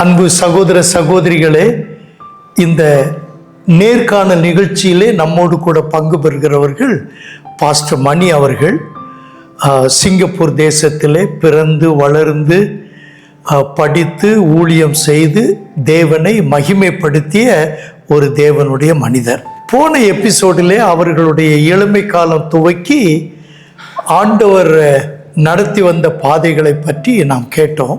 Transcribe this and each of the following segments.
அன்பு சகோதர சகோதரிகளே இந்த நேர்காணல் நிகழ்ச்சியிலே நம்மோடு கூட பங்கு பெறுகிறவர்கள் பாஸ்டர் மணி அவர்கள். சிங்கப்பூர் தேசத்திலே பிறந்து வளர்ந்து படித்து ஊழியம் செய்து தேவனை மகிமைப்படுத்திய ஒரு தேவனுடைய மனிதர். போன எபிசோடிலே அவர்களுடைய இளமை காலம் துவக்கி ஆண்டவர் நடத்தி வந்த பாதைகளை பற்றி நாம் கேட்டோம்.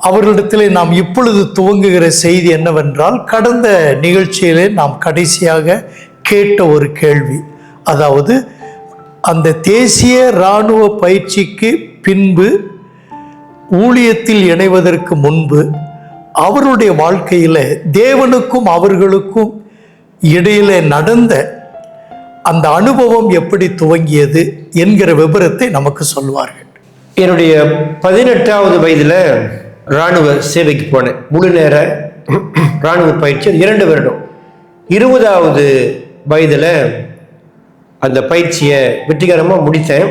அவர்களிடத்தில் நாம் இப்பொழுது துவங்குகிற செய்தி என்னவென்றால் கடந்த நிகழ்ச்சியிலே நாம் கடைசியாக கேட்ட ஒரு கேள்வி. அதாவது அந்த தேசிய இராணுவ பயிற்சிக்கு பின்பு ஊழியத்தில் இணைவதற்கு முன்பு அவருடைய வாழ்க்கையில் தேவனுக்கும் அவர்களுக்கும் இடையிலே நடந்த அந்த அனுபவம் எப்படி துவங்கியது என்கிற விபரத்தை நமக்கு சொல்வார்கள். என்னுடைய பதினெட்டாவது வயதில் இராணுவ சேவைக்கு போனேன். முழு நேர இராணுவ பயிற்சி அது இரண்டு வருடம். இருபதாவது வயதில் அந்த பயிற்சியை வெற்றிகரமாக முடித்தேன்.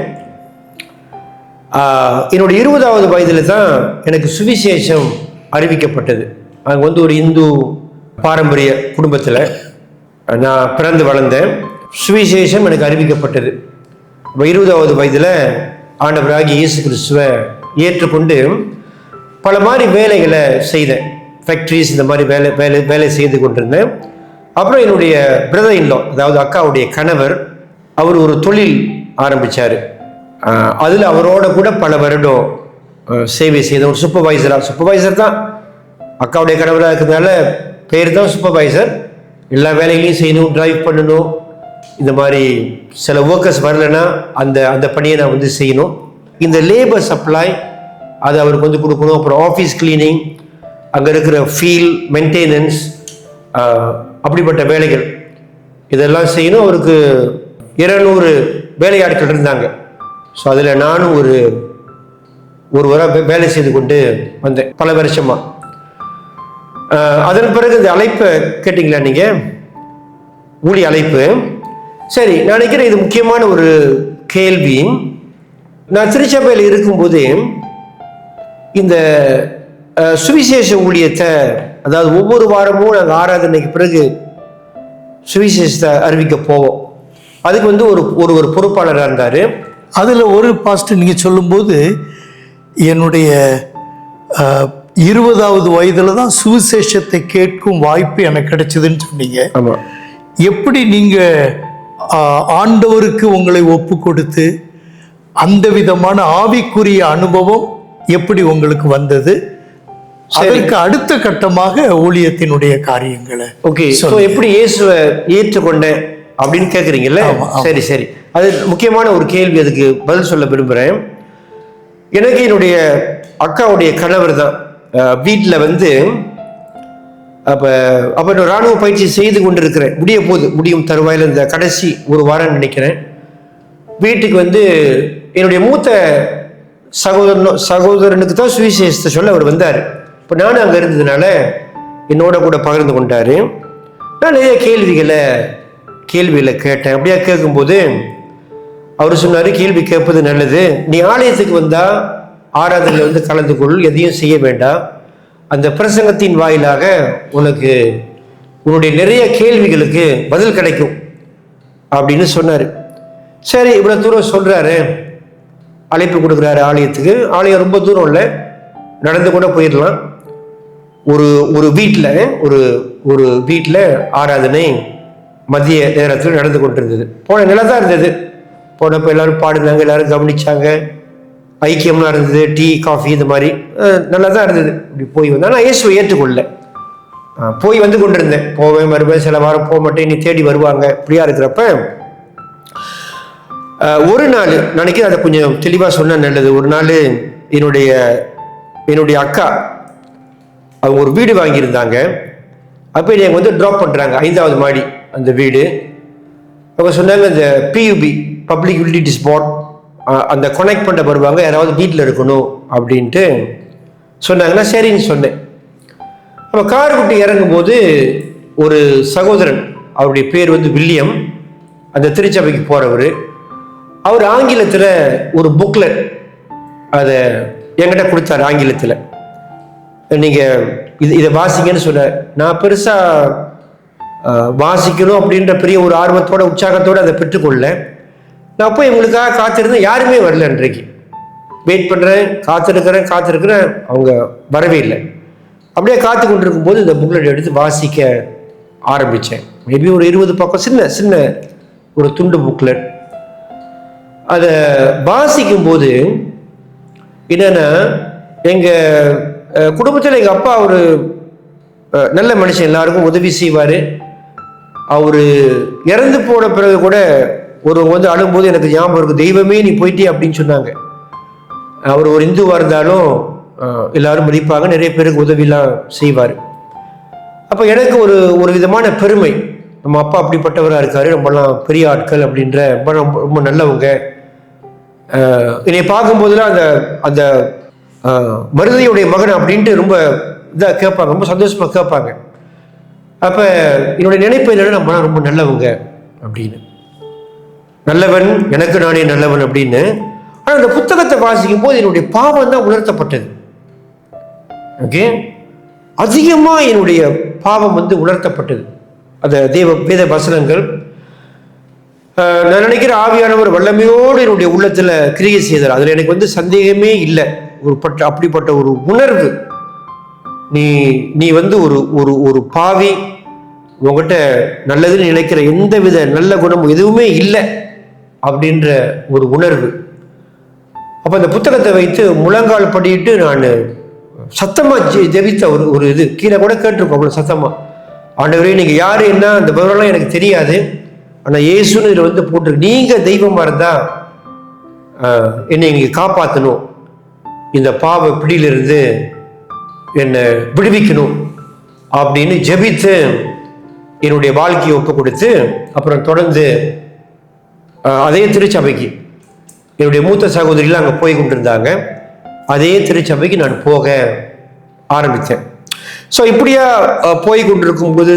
என்னுடைய இருபதாவது வயதில் தான் எனக்கு சுவிசேஷம் அறிவிக்கப்பட்டது. அங்கே வந்து ஒரு இந்து பாரம்பரிய குடும்பத்தில் நான் பிறந்து வளர்ந்தேன். சுவிசேஷம் எனக்கு அறிவிக்கப்பட்டது. இருபதாவது வயதில் ஆண்டவராகி இயேசு கிறிஸ்துவை ஏற்றுக்கொண்டு பல மாதிரி வேலைகளை செய்தேன். ஃபேக்ட்ரிஸ் இந்த மாதிரி வேலை வேலை வேலை செய்து கொண்டிருந்தேன். அப்புறம் என்னுடைய பிரதர் இன்லோ அதாவது அக்காவுடைய கணவர் அவர் ஒரு தொழில் ஆரம்பித்தார் அதில் அவரோட கூட பல வருடம் சேவை செய்த ஒரு சூப்பர்வைசராக சூப்பர்வைசர் தான். அக்காவுடைய கணவராக இருக்கிறதுனால பேர் தான் சூப்பர்வைசர் எல்லா வேலைகளையும் செய்யணும் டிரைவ் பண்ணணும். இந்த மாதிரி சில ஒர்க்கர்ஸ் வரலைன்னா அந்த அந்த பணியை நான் வந்து செய்யணும். இந்த லேபர் சப்ளை அது அவருக்கு வந்து கொடுக்கணும். அப்புறம் ஆஃபீஸ் கிளீனிங் அங்கே இருக்கிற ஃபீல் மெயின்டெனன்ஸ் அப்படிப்பட்ட வேலைகள். இதெல்லாம் செய்யணும். அவருக்கு இருநூறு வேலையாட்கள் இருந்தாங்க. ஸோ அதில் நானும் ஒரு ஒரு வர வேலை செய்து கொண்டு வந்தேன். பல வருஷமாக அதன் பிறகு இந்த அழைப்பை கேட்டிங்களா நீங்கள் ஊழி அழைப்பு. சரி நான் நினைக்கிறேன் இது முக்கியமான ஒரு கேள்வி. நான் திருச்சபையில் இருக்கும்போது இந்த சுவிசேஷ ஊழியத்தை அதாவது ஒவ்வொரு வாரமும் நாங்கள் ஆராதனைக்கு பிறகு சுவிசேஷத்தை அறிவிக்க போவோம். அதுக்கு வந்து ஒரு ஒரு ஒரு பொறுப்பாளராக இருந்தார். அதில் ஒரு பாஸ்ட் நீங்கள் சொல்லும்போது என்னுடைய இருபதாவது வயதில் தான் சுவிசேஷத்தை கேட்கும் வாய்ப்பு எனக்கு கிடைச்சதுன்னு சொன்னீங்க. ஆமாம் எப்படி நீங்கள் ஆண்டவருக்கு உங்களை ஒப்பு கொடுத்து அந்த விதமான ஆவிக்குரிய அனுபவம் எப்படி உங்களுக்கு வந்தது? அதற்கு அடுத்த கட்டமாக ஊழியத்தினுடைய காரியங்களை ஓகே ஸோ எப்படி இயேசுவை ஏற்றுக்கொண்டேன் அப்படின்னு கேட்குறீங்கல்ல. சரி சரி. அது முக்கியமான ஒரு கேள்வி அதுக்கு பதில் சொல்ல விரும்புகிறேன் எனக்கு என்னுடைய அக்காவுடைய கணவர் தான் வீட்டில் வந்து அப்போ அப்போ நான் இராணுவ பயிற்சி செய்து கொண்டு இருக்கிறேன் முடிய போகுது முடியும் தருவாயில் இந்த கடைசி ஒரு வாரம் நினைக்கிறேன். வீட்டுக்கு வந்து என்னுடைய மூத்த சகோதரன் சகோதரனுக்கு தான் சுவிசேஷத்தை சொல்ல அவர் வந்தார். இப்போ நானும் அங்கே இருந்ததுனால என்னோட கூட பகிர்ந்து கொண்டார். நான் நிறைய கேள்விகளை கேள்விகளை கேட்டேன். அப்படியே கேட்கும்போது அவர் சொன்னார் கேள்வி கேட்பது நல்லது. நீ ஆலயத்துக்கு வந்தால் ஆராதனையில் வந்து கலந்து கொள். எதையும் செய்ய வேண்டாம். அந்த பிரசங்கத்தின் வாயிலாக உனக்கு உன்னுடைய நிறைய கேள்விகளுக்கு பதில் கிடைக்கும். அப்படின்னு சொன்னார். சரி இவ்வளோ தூரம் சொல்கிறாரு அழைப்பு கொடுக்குறாரு ஆலயத்துக்கு. ஆலயம் ரொம்ப தூரம் இல்லை. நடந்து கூட போயிடலாம். ஒரு ஒரு வீட்டில் ஒரு ஒரு வீட்டில் ஆராதனை மதிய நேரத்தில் நடந்து கொண்டிருந்தது. போன நிலை தான் இருந்தது. போனப்போ எல்லோரும் பாடினாங்க எல்லோரும் கவனித்தாங்க ஐக்கியம்லாம் இருந்தது டீ காஃபி இந்த மாதிரி. நல்லா தான் இருந்தது. இப்படி போய் வந்தால் நான் இயேசுவை ஏற்றுக்கொள்ள போய் வந்து கொண்டிருந்தேன். போவேன் வருவேன் சில வாரம் போக மாட்டேன் இனி தேடி வருவாங்க. இப்படியா இருக்கிறப்ப ஒரு நாள் நினைக்கிறேன் அதை கொஞ்சம் தெளிவாக சொன்னா நல்லது. ஒரு நாள் என்னுடைய என்னுடைய அக்கா அவங்க ஒரு வீடு வாங்கியிருந்தாங்க. அப்போ என்னை வந்து ட்ராப் பண்ணுறாங்க ஐந்தாவது மாடி அந்த வீடு. அவங்க சொன்னாங்க இந்த பியூபி பப்ளிக் யூட்டிலிட்டிஸ் போர்ட் அந்த கொனெக்ட் பண்ண வருவாங்க யாராவது வீட்டில் இருக்கணும் அப்படின்ட்டு சொன்னாங்கன்னா சரின்னு சொன்னேன். அப்போ கார் விட்டு இறங்கும்போது ஒரு சகோதரன் அவருடைய பேர் வந்து வில்லியம் அந்த திருச்சபைக்கு போகிறவர் அவர் ஆங்கிலத்தில் ஒரு புக்லெட் அதை என்கிட்ட கொடுத்தார் ஆங்கிலத்தில். நீங்கள் இது இதை வாசிங்கன்னு சொல்ல நான் பெருசாக வாசிக்கணும் அப்படின்ற பெரிய ஒரு ஆர்வத்தோட உற்சாகத்தோடு அதை பெற்றுக்கொள்ள நான் போய் இவங்களுக்காக காத்திருந்தேன். யாருமே வரல இன்றைக்கு வெயிட் பண்ணுறேன் காத்திருக்கிறேன் காத்திருக்கிறேன். அவங்க வரவே இல்லை. அப்படியே காத்து கொண்டிருக்கும் போது இந்த புக்லெட் எடுத்து வாசிக்க ஆரம்பித்தேன். மேபி ஒரு இருபது பக்கம் சின்ன சின்ன ஒரு துண்டு புக்லெட் அதை வாசிக்கும் போது என்னன்னா எங்கள் குடும்பத்தில் எங்கள் அப்பா ஒரு நல்ல மனுஷன் எல்லாருக்கும் உதவி செய்வார். அவர் இறந்து போன பிறகு கூட ஒரு வந்து அழும்போது எனக்கு ஞாபகம் இருக்கு தெய்வமே நீ போயிட்டே அப்படின்னு சொன்னாங்க. அவர் ஒரு இந்துவாக இருந்தாலும் எல்லாரும் மதிப்பாக நிறைய பேருக்கு உதவிலாம் செய்வார். அப்போ எனக்கு ஒரு ஒரு விதமான பெருமை நம்ம அப்பா அப்படிப்பட்டவராக இருக்காரு ரொம்பலாம் பெரிய ஆட்கள் அப்படின்ற ரொம்ப ரொம்ப ரொம்ப நல்லவங்க. என்னை பார்க்கும்போதெல்லாம் அந்த அந்த அஹ், மருதையுடைய மகன் அப்படின்ட்டு ரொம்ப இதாக கேட்பாங்க. ரொம்ப சந்தோஷமாக கேட்பாங்க. அப்போ என்னுடைய நினைப்பு என்னன்னா நம்ம ரொம்ப நல்லவங்க அப்படின்னு. நல்லவன் எனக்கு நானே நல்லவன் அப்படின்னு. ஆனால் அந்த புத்தகத்தை வாசிக்கும் போது என்னுடைய பாவம் தான் உணர்த்தப்பட்டது. ஓகே அதிகமாக என்னுடைய பாவம் வந்து உணர்த்தப்பட்டது. அந்த தேவ வேத வசனங்கள் நான் நினைக்கிற ஆவியானவர் வல்லமையோடு என்னுடைய உள்ளத்தில் கிரியை செய்தார். அதில் எனக்கு வந்து சந்தேகமே இல்லை. ஒரு பட்ட அப்படிப்பட்ட ஒரு உணர்வு. நீ நீ வந்து ஒரு ஒரு ஒரு பாவி. உங்ககிட்ட நல்லதுன்னு நினைக்கிற எந்த வித நல்ல குணமும் எதுவுமே இல்லை அப்படின்ற ஒரு உணர்வு. அப்போ அந்த புத்தகத்தை வைத்து முழங்கால் படிட்டு நான் சத்தமாக ஜெ ஜெபித்த ஒரு ஒரு இது. கீழே கூட கேட்டிருக்கோம் அவ்வளோ சத்தமாக ஆண்டவரே நீங்கள் யார் என்ன அந்த விவரம்லாம் எனக்கு தெரியாது. ஆனால் இயேசுன்னு இதில் வந்து போட்டிருக்கு. நீங்கள் தெய்வமாக இருந்தால் என்னை இங்கே காப்பாற்றணும் இந்த பாவ பிடியிலிருந்து என்னை விடுவிக்கணும் அப்படின்னு ஜெபித்து என்னுடைய வாழ்க்கையை ஒப்பு கொடுத்து அப்புறம் தொடர்ந்து அதே திருச்சபைக்கு. என்னுடைய மூத்த சகோதரிகள் அங்கே போய் கொண்டிருந்தாங்க. அதே திருச்சபைக்கு நான் போக ஆரம்பித்தேன். ஸோ இப்படியா போய் கொண்டிருக்கும் போது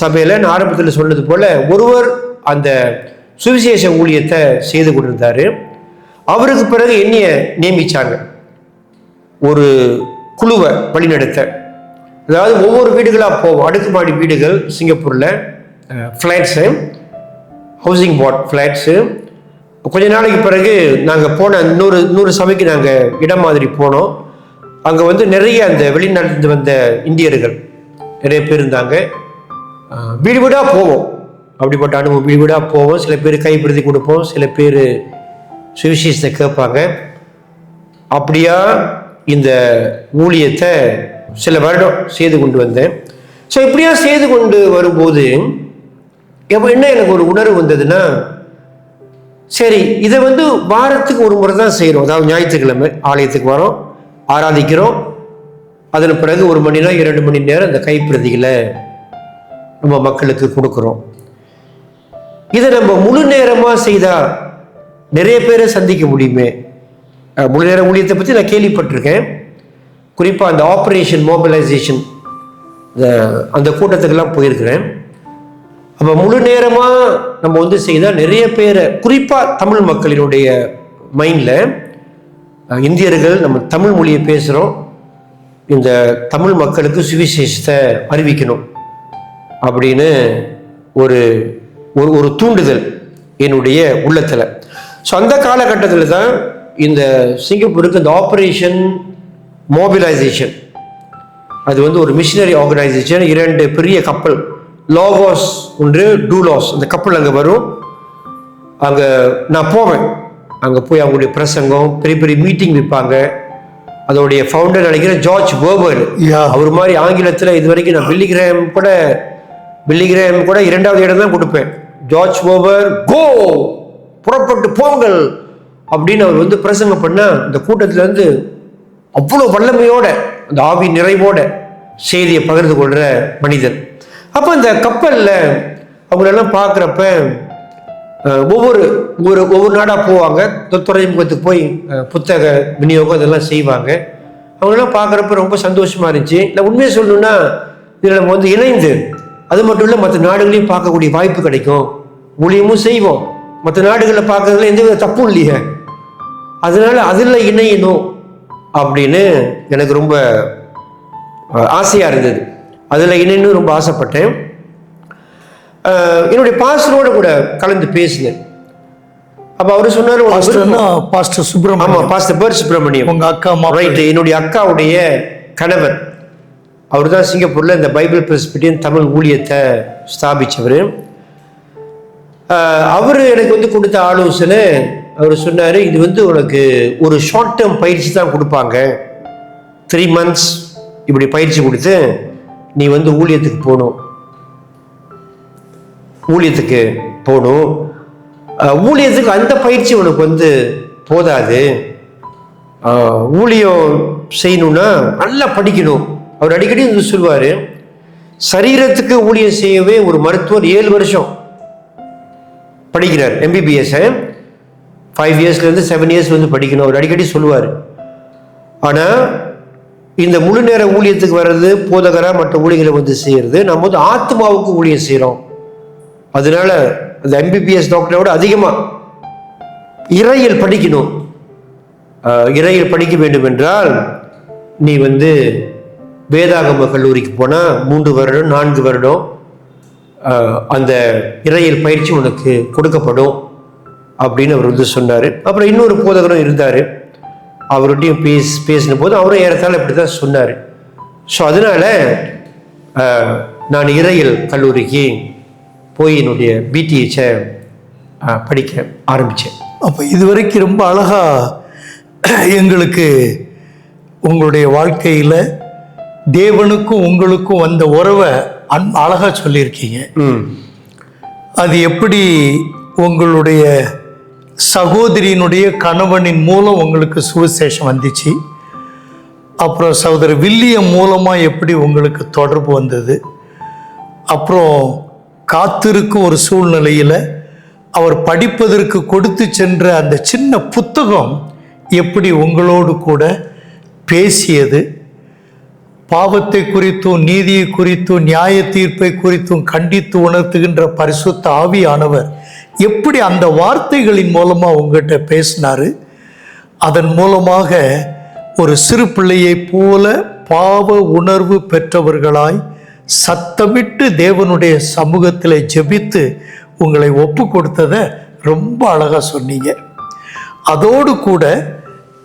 சபையில் நான் ஆரம்பத்தில் சொன்னது போல ஒருவர் அந்த சுவிசேஷ ஊழியத்தை செய்து கொண்டிருந்தார். அவருக்கு பிறகு என்னைய நியமிச்சாங்க. ஒரு குழுவை வழிநடத்த. அதாவது ஒவ்வொரு வீடுகளாக போவோம். அடுக்குமாடி வீடுகள் சிங்கப்பூரில் ஃப்ளாட்ஸு ஹவுசிங் போர்ட் ஃப்ளாட்ஸு. கொஞ்ச நாளைக்கு பிறகு நாங்கள் போன இன்னொரு இன்னொரு சபைக்கு நாங்கள் இடம் மாதிரி போனோம். அங்கே வந்து நிறைய அந்த வெளிநாட்டிலிருந்து வந்த இந்தியர்கள் நிறைய பேர் இருந்தாங்க. வீடு வீடாக போவோம். அப்படிப்பட்ட அனுபவம். வீடாக போவோம் சில பேர் கைப்பிரதி கொடுப்போம் சில பேர் சுவிசேஷத்தை கேட்பாங்க. அப்படியா இந்த ஊழியத்தை சில வருடம் செய்து கொண்டு வந்தேன். ஸோ இப்படியா செய்து கொண்டு வரும்போது எப்போ என்ன எனக்கு ஒரு உணர்வு வந்ததுன்னா சரி இதை வந்து வாரத்துக்கு ஒரு முறை தான் செய்கிறோம் அதாவது ஞாயிற்றுக்கிழமை ஆலயத்துக்கு வரோம் ஆராதிக்கிறோம். அதன் பிறகு ஒரு மணி நேரம் இரண்டு மணி நேரம் அந்த கைப்பிரதிகளை நம்ம மக்களுக்கு கொடுக்குறோம். இதை நம்ம முழு நேரமாக செய்தால் நிறைய பேரை சந்திக்க முடியுமே? முழு நேர ஊழியத்தை பற்றி நான் கேள்விப்பட்டிருக்கேன். குறிப்பாக அந்த ஆப்ரேஷன் மொபைலைசேஷன் அந்த கூட்டத்துக்கெல்லாம் போயிருக்கிறேன். அப்போ முழு நேரமாக நம்ம வந்து செய்தால் நிறைய பேரை குறிப்பாக தமிழ் மக்களினுடைய மைண்டில் இந்தியர்கள் நம்ம தமிழ் மொழியை பேசுகிறோம் இந்த தமிழ் மக்களுக்கு சுவிசேஷத்தை அறிவிக்கணும். அப்படின்னு ஒரு ஒரு ஒரு தூண்டுதல் என்னுடைய உள்ளத்தில். ஸோ அந்த காலகட்டத்தில் தான் இந்த சிங்கப்பூருக்கு இந்த ஆப்ரேஷன் மோபிலைசேஷன் அது வந்து ஒரு மிஷினரி ஆர்கனைசேஷன் இரண்டு பெரிய கப்பல் லோகோஸ் ஒன்று டூலாஸ் அந்த கப்பல் அங்கே வரும். அங்கே நான் போவேன். அங்கே போய் அவங்களுடைய பிரசங்கம் பெரிய பெரிய மீட்டிங் வைப்பாங்க. அதோடைய ஃபவுண்டர் நினைக்கிறேன் ஜார்ஜ் வேர்பர். அவர் மாதிரி ஆங்கிலத்தில் இது வரைக்கும் நான் பில்லிகிராம் கூட பில்லிகிரேம் கூட இரண்டாவது இடம் தான் கொடுப்பேன். ஜார்ஜ் ஓவர் கோ புறப்பட்டு போங்கள்! அப்படின்னு அவர் வந்து பிரசங்கம் பண்ண இந்த கூட்டத்தில் வந்து அவ்வளோ வல்லமையோட அந்த ஆவி நிறைவோட செய்தியை பகிர்ந்து கொள்கிற மனிதன் அப்போ இந்த கப்பலில் அவங்களெல்லாம் பார்க்குறப்ப ஒவ்வொரு ஒரு ஒவ்வொரு நாடாக போவாங்க. துறைமுகத்துக்கு போய் புத்தக விநியோகம் இதெல்லாம் செய்வாங்க. அவங்களெல்லாம் பார்க்குறப்ப ரொம்ப சந்தோஷமாக இருந்துச்சு. நான் உண்மையை சொல்லணுன்னா இதில் நம்ம வந்து இணைந்து அது மட்டும் இல்லை மற்ற நாடுகளையும் பார்க்கக்கூடிய வாய்ப்பு கிடைக்கும். ஊழியமும் செய்வோம். மற்ற நாடுகளில் பார்க்கறதுல எந்த வித தப்பும் இல்லையே. அதனால அதில் இணையணும் அப்படின்னு எனக்கு ரொம்ப ஆசையாக இருந்தது. அதில் இணைன்னு ரொம்ப ஆசைப்பட்டேன். என்னுடைய பாஸ்டரோட கூட கலந்து பேசினேன். அப்போ அவர் சொன்னார் "உனக்கு பாஸ்டர்னா பாஸ்டர் சுப்பிரமணியம். பாஸ்டர் பேர் சுப்பிரமணியம். உங்க அக்கா அம்மா ரைட் என்னுடைய அக்காவுடைய கணவர். அவர் தான் சிங்கப்பூரில் இந்த பைபிள் பிரஸ்பிட்டியன் தமிழ் ஊழியத்தை ஸ்தாபிச்சவர். அவர் எனக்கு வந்து கொடுத்த ஆலோசனை அவர் சொன்னார் இது வந்து உனக்கு ஒரு ஷார்ட் டேர்ம் பயிற்சி தான் கொடுப்பாங்க. த்ரீ மந்த்ஸ் இப்படி பயிற்சி கொடுத்து நீ வந்து ஊழியத்துக்கு போகணும். ஊழியத்துக்கு போகணும். ஊழியத்துக்கு அந்த பயிற்சி உனக்கு வந்து போதாது. ஊழியம் செய்யணும்னா நல்லா படிக்கணும். அவர் அடிக்கடி வந்து சொல்லுவார் சரீரத்துக்கு ஊழியம் செய்யவே ஒரு மருத்துவர் ஏழு வருஷம் படிக்கிறார் எம்பிபிஎஸ் ஃபைவ் இயர்ஸ்லேருந்து செவன் இயர்ஸ் வந்து படிக்கணும் அவர் அடிக்கடி சொல்லுவார். ஆனால் இந்த முழு நேர ஊழியத்துக்கு வர்றது போதகராக மற்ற ஊழியர்களை வந்து செய்கிறது நம்ம வந்து ஆத்மாவுக்கு ஊழியம் செய்கிறோம் அதனால அந்த எம்பிபிஎஸ் டாக்டரை விட அதிகமாக இறையில் படிக்கணும். இறையில் படிக்க வேண்டும் என்றால் நீ வந்து வேதாகம கல்லூரிக்கு போனால் மூன்று வருடம் நான்கு வருடம் அந்த இறையில் பயிற்சி உனக்கு கொடுக்கப்படும் அப்படின்னு அவர் வந்து சொன்னார். அப்புறம் இன்னொரு போதகரும் இருந்தார். அவர்கிட்டையும் பேசி பேசின போது அவரும் ஏறத்தால் இப்படி தான் சொன்னார். ஸோ அதனால் நான் இறையல் கல்லூரிக்கு போய் என்னுடைய பிடிஹெச்சை படிக்க ஆரம்பித்தேன் அப்போ இதுவரைக்கும் ரொம்ப அழகாக எங்களுக்கு உங்களுடைய வாழ்க்கையில் தேவனுக்கும் உங்களுக்கும் வந்த உறவை அன் அழகா சொல்லியிருக்கீங்க. அது எப்படி உங்களுடைய சகோதரியினுடைய கணவனின் மூலம் உங்களுக்கு சுவிசேஷம் வந்துச்சு? அப்புறம் சகோதரர் வில்லியம் மூலமாக எப்படி உங்களுக்கு தொடர்பு வந்தது? அப்புறம் காத்திருக்கும் ஒரு சூழ்நிலையில் அவர் படிப்பதற்கு கொடுத்து சென்ற அந்த சின்ன புத்தகம் எப்படி உங்களோடு கூட பேசியது? பாவத்தை குறித்தும் நீதியை குறித்தும் நியாய தீர்ப்பை குறித்தும் கண்டித்து உணர்த்துகின்ற பரிசுத்த ஆவியானவர் எப்படி அந்த வார்த்தைகளின் மூலமாக உங்ககிட்ட பேசினாரு? அதன் மூலமாக ஒரு சிறு பிள்ளையைப் போல பாவ உணர்வு பெற்றவர்களாய் சத்தமிட்டு தேவனுடைய சமூகத்தில் ஜெபித்து உங்களை ஒப்பு கொடுத்ததை ரொம்ப அழகாக சொன்னீங்க. அதோடு கூட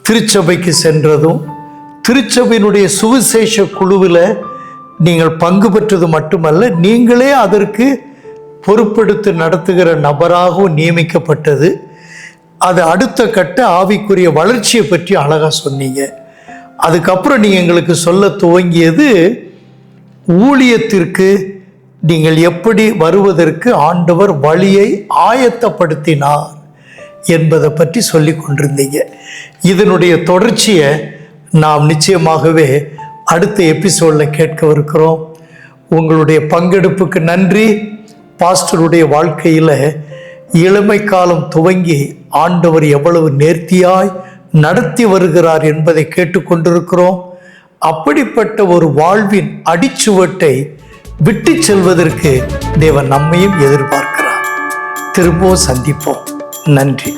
திருச்சபைக்கு சென்றதும் திருச்சபையினுடைய சுவிசேஷ குழுவில் நீங்கள் பங்கு பெற்றது மட்டுமல்ல நீங்களே அதற்கு பொறுப்பெடுத்து நடத்துகிற நபராகவும் நியமிக்கப்பட்டது. அது அடுத்த கட்ட ஆவிக்குரிய வளர்ச்சியை பற்றி அழகாக சொன்னீங்க. அதுக்கப்புறம் நீங்கள் எங்களுக்கு சொல்ல துவங்கியது ஊழியத்திற்கு நீங்கள் எப்படி வருவதற்கு ஆண்டவர் வழியை ஆயத்தப்படுத்தினார் என்பதை பற்றி சொல்லி கொண்டிருந்தீங்க. இதனுடைய தொடர்ச்சியை நாம் நிச்சயமாகவே அடுத்த எபிசோடில் கேட்கவிருக்கிறோம். உங்களுடைய பங்கெடுப்புக்கு நன்றி. பாஸ்டருடைய வாழ்க்கையில் இளமை காலம் துவங்கி ஆண்டவர் எவ்வளவு நேர்த்தியாய் நடத்தி வருகிறார் என்பதை கேட்டுக்கொண்டிருக்கிறோம். அப்படிப்பட்ட ஒரு வாழ்வின் அடிச்சுவட்டை விட்டு செல்வதற்கு தேவன் நம்மையும் எதிர்பார்க்கிறார். திரும்பவும் சந்திப்போம். நன்றி.